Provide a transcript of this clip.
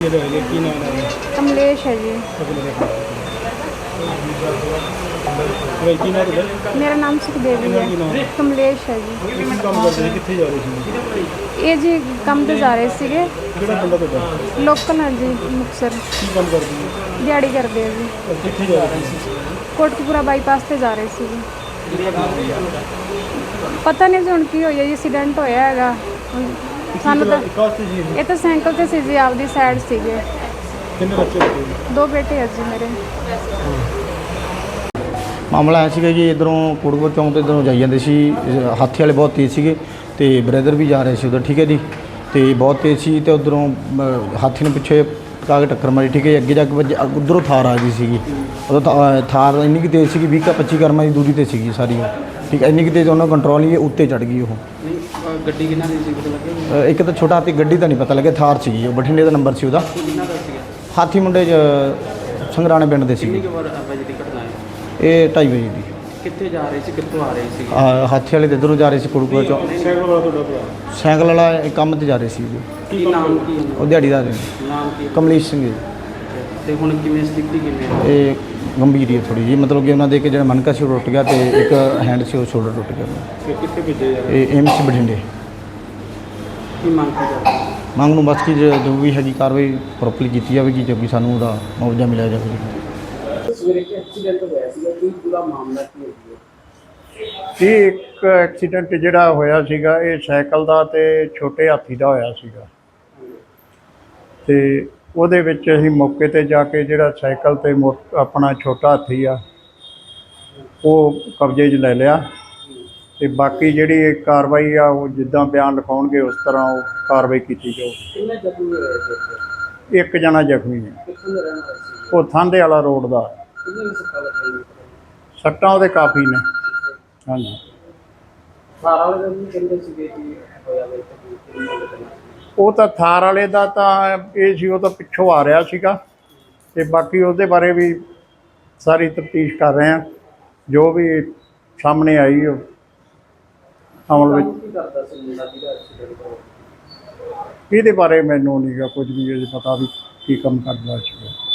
ਜਿਹੜੇ ਹੈਗੇ ਕੀ ਨਾਮ ਹੈ? ਕਮਲੇਸ਼ ਹੈ ਜੀ। ਭਾਈ ਕੀ ਨਾਮ ਹੈ ਮੇਰਾ ਨਾਮ ਸੁਖਦੇਵੀ ਹੈ? ਕਮਲੇਸ਼ ਹੈ ਜੀ। ਕੀ ਕੰਮ ਕਰਦੇ ਸੀ? ਕਿੱਥੇ ਜਾ ਰਹੇ ਸੀ? ਇਹ ਜੀ ਕੰਮ ਤੇ ਜਾ ਰਹੇ ਸੀਗੇ। ਕਿਹੜਾ ਬੰਦਾ ਤੁਹਾਡਾ? ਲੋਕਲ ਹੈ ਜੀ ਮੁਕਸਰ ਕੀ ਕੰਮ ਕਰਦੀ ਹੈ ਦਿਹਾੜੀ ਕਰਦੇ ਆ ਜੀ। ਔਰ ਕਿੱਥੇ ਜਾ ਰਹੇ ਸੀ? ਕੋਟਕਪੂਰਾ ਬਾਈਪਾਸ ਤੇ ਜਾ ਰਹੇ ਸੀਗੇ। ਪਤਾ ਨਹੀਂ ਜੀ ਹੁਣ ਕੀ ਹੋਇਆ ਜੀ ਐਕਸੀਡੈਂਟ ਹੋਇਆ ਹੈਗਾ। ਹੁਣ ਸਾਨੂੰ ਤਾਂ ਕਾਸਤੇ ਜੀ ਇਹ? ਤਾਂ ਸਾਈਕਲ ਤੇ ਸੀ ਜੀ ਆਪਦੀ ਸਾਈਡ ਸੀਗੇ। ਕਿੰਨੇ ਬੱਚੇ ਲੱਗੇ ਦੋ ਬੇਟੇ ਆ ਜੀ ਮੇਰੇ। ਮਾਮਲਾ ਐ ਸੀਗਾ ਜੀ ਇਧਰੋਂ ਕੁੜਗੋ ਚੌਂਕ ਤੋਂ ਇਧਰੋਂ ਜਾਈ ਜਾਂਦੇ ਸੀ। ਹਾਥੀ ਵਾਲੇ ਬਹੁਤ ਤੇਜ਼ ਸੀਗੇ ਤੇ ਬ੍ਰਦਰ ਵੀ ਜਾ ਰਹੇ ਸੀ ਉਧਰ ਠੀਕ ਹੈ ਜੀ? ਤੇ ਬਹੁਤ ਤੇਜ਼ ਸੀ ਤੇ ਉਧਰੋਂ ਹਾਥੀ ਨੇ ਪਿੱਛੇ ਕਾ ਕੇ ਟੱਕਰ ਮਾਰੀ ਠੀਕ ਹੈ ਜੀ, ਅੱਗੇ ਜਾ ਕੇ ਵੱਜ ਉਧਰੋਂ ਥਾਰ ਆ ਗਈ ਸੀਗੀ। ਉਦੋਂ ਥਾ- ਥਾਰ ਇੰਨੀ ਕਿ ਤੇਜ਼ ਸੀਗੀ 20 ਕਾ 25 ਕਰਮਾਂ ਦੀ ਦੂਰੀ ਤੇ ਸੀਗੀ ਸਾਰੀ। ਉਹ। ਠੀਕ ਹੈ ਇੰਨੀ ਕਿ ਤੇਜ਼ ਉਹਨਾਂ ਕੰਟਰੋਲ ਨਹੀਂ ਉੱਤੇ ਚੜ ਗਈ ਉਹ। ਗੱਡੀ ਕਿਹਨਾਂ ਦੀ ਸੀ ਪਤਾ ਲੱਗਿਆ ਅ, ਇੱਕ ਤਾਂ ਛੋਟਾ ਹਾਥੀ ਗੱਡੀ ਦਾ ਨਹੀਂ ਪਤਾ ਲੱਗਿਆ ਥਾਰ ਸੀਗੀ ਉਹ ਬਠਿੰਡੇ ਦਾ ਨੰਬਰ ਸੀ ਉਹਦਾ। ਕਿੰਨਾ ਦਾ ਸੀਗਾ? ਹਾਥੀ ਮੁੰਡੇ ਚ ਸੰਗਰਾਣੇ ਪਿੰਡ ਦੇ ਕਿੰਨੀ ਸੀਗੇ ਕੁ ਵਾਰ ਵਜੇ ਦੀ ਘਟਨਾ ਹੈ ਇਹ 2:30 ਵਜੇ ਦੀ। ਕਿੱਥੇ ਜਾ ਰਹੇ ਸੀ ਕਿੱਥੋਂ ਆ ਰਹੇ ਸੀ? ਆ, ਹਾਥੀ ਵਾਲੇ ਤੇ ਇਧਰੋਂ ਜਾ ਰਹੇ ਸੀ ਕੁੜਗੋ ਚੌਂਕ। ਸਾਈਕਲ ਵਾਲਾ ਤੁਹਾਡਾ ਭਰਾ? ਸਾਈਕਲ ਵਾਲਾ ਇਹ ਕੰਮ ਤੇ ਜਾ ਰਹੇ ਸੀ ਜੀ। ਕੀ ਨਾਮ ਕੀ ਉਹ ਦਿਹਾੜੀਦਾਰ ਨੇ ਨਾਮ ਕੀ ਕਮਲੇਸ਼ ਸਿੰਘ ਜੀ। ਤੇ ਹੁਣ ਕਿਵੇਂ ਸਥਿਤੀ ਕਿਵੇਂ ਹੈ? ਇਹ ਗੰਭੀਰ ਹੀ ਥੋੜੀ ਜੀ ਮਤਲਬ ਕਿ ਉਹਨਾਂ ਦੇ ਇੱਕ ਜਿਹੜਾ ਮਨਕਾ ਸੀ ਉਹ ਟੁੱਟ ਗਿਆ ਤੇ ਇੱਕ ਹੈਂਡ ਸੀ ਉਹ ਸ਼ੋਲਡਰ ਟੁੱਟ ਗਿਆ। ਤੇ ਕਿੱਥੇ ਭੇਜੇ ਜਾ ਇਹ ਏਮਸ ਬਠਿੰਡੇ। ਕੀ ਮੰਗ ਕਰਦੇ ਮੰਗ ਨੂੰ ਬਸ ਕਿ ਜੋ ਵੀ ਹੈਗੀ ਕਾਰਵਾਈ ਪ੍ਰੋਪਰਲੀ ਕੀਤੀ ਜਾਵੇਗੀ ਜੋ ਕਿ ਸਾਨੂੰ ਉਹਦਾ ਮੁਆਵਜ਼ਾ ਮਿਲਿਆ ਜਾਵੇਗਾ ਸਵੇਰੇ ਇੱਕ ਐਕਸੀਡੈਂਟ ਹੋਇਆ ਸੀਗਾ ਕੀ ਪੂਰਾ ਮਾਮਲਾ ਕੀ ਹੈ? ਇਹ ਇੱਕ ਐਕਸੀਡੈਂਟ ਜਿਹੜਾ ਹੋਇਆ ਸੀਗਾ ਇਹ ਸਾਈਕਲ ਦਾ ਤੇ ਛੋਟੇ ਹਾਥੀ ਦਾ ਹੋਇਆ ਸੀਗਾ। ਤੇ ਉਹਦੇ ਵਿੱਚ ਅਸੀਂ ਮੌਕੇ ਤੇ ਜਾ ਕੇ ਜਿਹੜਾ ਸਾਈਕਲ ਤੇ ਆਪਣਾ ਛੋਟਾ ਹਾਥੀ ਆ ਉਹ ਕਬਜ਼ੇ 'ਚ ਲੈ ਲਿਆ ਤੇ ਬਾਕੀ ਜਿਹੜੀ ਕਾਰਵਾਈ ਆ ਉਹ ਜਿੱਦਾਂ ਬਿਆਨ ਲਿਖਾਉਣਗੇ ਉਸ ਤਰ੍ਹਾਂ ਉਹ ਕਾਰਵਾਈ ਕੀਤੀ ਜਾਊ। ਕਿੰਨੇ ਜ਼ਖਮੀ ਹੋਏ ਸੀ ਇੱਕ ਜਣਾ ਜ਼ਖਮੀ ਹੈ। ਉਹ ਥਾਂਦੇ ਵਾਲਾ ਰੋਡ ਦਾ। ਸੱਟਾਂ ਉਹਦੇ ਕਾਫੀ ਨੇ। ਹਾਂਜੀ। ਸਾਰਾ ਦਿਨ ਕਹਿੰਦੇ ਸੀਗੇ ਕਿ ਹੋਇਆ ਵੇ ਉਹ ਤਾਂ ਥਾਰ ਵਾਲੇ ਦਾ ਤਾਂ ਇਹ ਸੀ ਉਹ ਤਾਂ ਪਿੱਛੋਂ ਆ ਰਿਹਾ ਸੀਗਾ। ਤੇ ਬਾਕੀ ਉਹਦੇ ਬਾਰੇ ਵੀ ਸਾਰੀ ਤਫਤੀਸ਼ ਕਰ ਰਹੇ ਆ ਜੋ ਵੀ ਸਾਹਮਣੇ ਆਈ ਉਹ ਅਮਲ ਵਿੱਚ ਕੀ ਕਰਦਾ ਸੀ ਮੁੰਡਾ ਜਿਹਦਾ ਐਕਸੀਡੈਂਟ ਹੋਇਆ? ਇਹਦੇ ਬਾਰੇ ਮੈਨੂੰ ਨਹੀਂਗਾ ਕੁਝ ਵੀ ਅਜੇ ਪਤਾ ਵੀ ਕੀ ਕੰਮ ਕਰਦਾ ਸੀਗਾ।